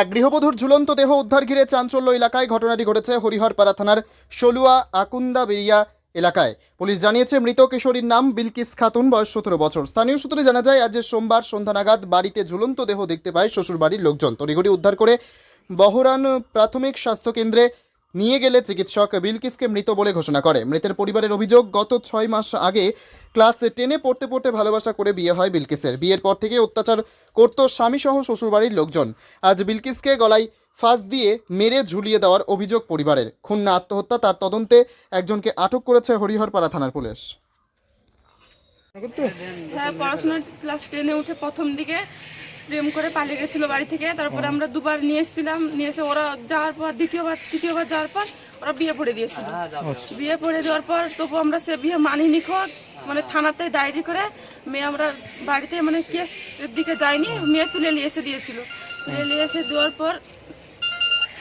এক গৃহবধূর ঝুলন্ত দেহ উদ্ধার ঘিরে চাঞ্চল্য এলাকায় ঘটনাটি ঘটেছে হরিহরপাড়া থানার শলুয়া আকুন্দা বেরিয়া এলাকায়। পুলিশ জানিয়েছে, মৃত কিশোরীর নাম বিলকিস খাতুন, বয়স সতেরো বছর। স্থানীয় সূত্রে জানা যায়, আজ সোমবার সন্ধ্যা নাগাদ বাড়িতে ঝুলন্ত দেহ দেখতে পায় শ্বশুরবাড়ির লোকজন। তড়িঘড়ি উদ্ধার করে বহরান প্রাথমিক স্বাস্থ্য কেন্দ্রে নিয়ে গেলে চিকিৎসক বিলকিসকে মৃত বলে ঘোষণা করে। মৃতের পরিবারের অভিযোগ, গত ছয় মাস আগে ক্লাস টেনে পড়তে পড়তে ভালোবাসা করে বিয়ে হয় বিলকিসের। বিয়ের পর থেকে অত্যাচার করত স্বামীসহ শ্বশুরবাড়ির লোকজন। আজ বিলকিসকে গলায় ফাঁস দিয়ে মেরে ঝুলিয়ে দেওয়ার অভিযোগ পরিবারের। খুন না আত্মহত্যা, তার তদন্তে একজনকে আটক করেছে হরিহরপাড়া থানার পুলিশ। হ্যাঁ পড়াশোনার ক্লাস টেনে উঠে প্রথম দিকে প্রেম করে পালিয়ে গেছিল বাড়ি থেকে। তারপরে আমরা দুবার নিয়ে এসেছিলাম। নিয়ে এসে ওরা যাওয়ার পর দ্বিতীয়বার তৃতীয়বার যাওয়ার পর ওরা বিয়ে পড়ে দিয়েছিল। বিয়ে পড়ে দেওয়ার পর তবু আমরা সে বিয়ে মানিনি খোঁজ মানে থানাতে ডায়েরি করে মেয়ে আমরা বাড়িতে মানে কেসের দিকে যাইনি মেয়ে তুলে নিয়ে এসে দিয়েছিল। তুলে নিয়ে এসে দেওয়ার পর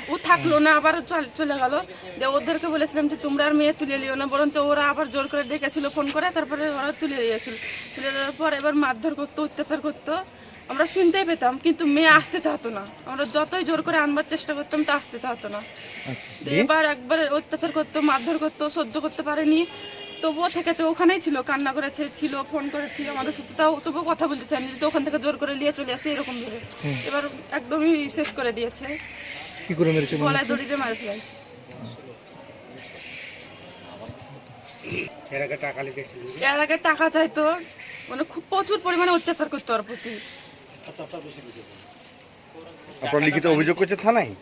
ও থাকল না আবার চল- চলে গেল। দিয়ে ওদেরকে বলেছিলাম যে তোমরা আর মেয়ে তুলে নিও না। বরঞ্চ ওরা আবার জোর করে ডেকেছিল ফোন করে তারপরে ওরা তুলে নিয়েছিল তুলে দেওয়ার পর এবার মারধর করতো অত্যাচার করতো। আমরা শুনতেই পেতাম কিন্তু মেয়ে আসতে চাহতো না। আমরা যতই জোর করে আনবার চেষ্টা করতাম তা আসতে চাহতো না। দিয়ে? এবার একবার অত্যাচার করতো মারধর করতো সহ্য করতে পারেনি। তবুও থেকেছে ওখানেই ছিল কান্না করেছে ছিল ফোন করেছি আমাদের সাথে তাও তবুও কথা বলতে চায়নি তো ওখান থেকে জোর করে নিয়ে চলে আসে এরকম ভেবে। এবার একদমই শেষ করে দিয়েছে। কি করে মেরেছে গলায় দড়িতে মারে ফেলাইছে এর আগে টাকা চাইতো মানে খুব প্রচুর পরিমাণে অত্যাচার করতো ওর প্রতি। আপনারা লিখিত অভিযোগ করছে থানায়?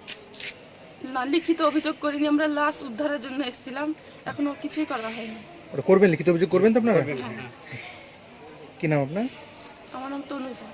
না লিখিত অভিযোগ করিনি। আমরা লাশ উদ্ধারের জন্য এসেছিলাম। এখনও কিছুই করা হয়নি। ওটা করবেন লিখিত অভিযোগ করবেন তো আপনারা? কি নাম আপনার? আমার নাম তনুজা।